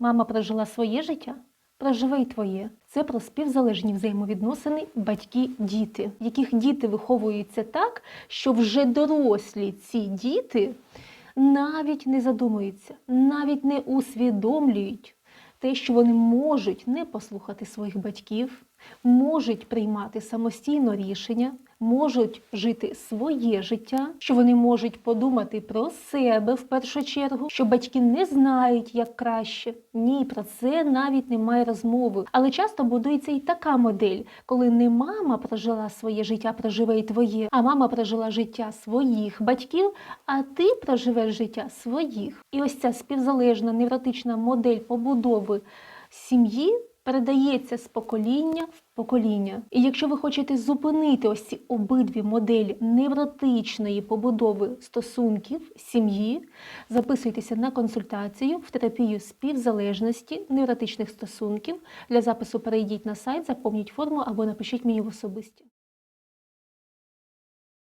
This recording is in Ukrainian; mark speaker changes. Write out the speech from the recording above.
Speaker 1: Мама прожила своє життя, проживе й твоє. Це про співзалежні взаємовідносини батьки-діти, яких діти виховуються так, що вже дорослі ці діти навіть не задумуються, навіть не усвідомлюють те, що вони можуть не послухати своїх батьків, можуть приймати самостійно рішення, можуть жити своє життя, що вони можуть подумати про себе в першу чергу, що батьки не знають, як краще. Ні, про це навіть немає розмови. Але часто будується і така модель, коли не мама прожила своє життя, проживе і твоє, а мама прожила життя своїх батьків, а ти проживеш життя своїх. І ось ця співзалежна невротична модель побудови сім'ї передається з покоління в покоління. І якщо ви хочете зупинити ось ці обидві моделі невротичної побудови стосунків сім'ї, записуйтеся на консультацію в терапію співзалежності невротичних стосунків. Для запису перейдіть на сайт, заповніть форму або напишіть мені в особисті.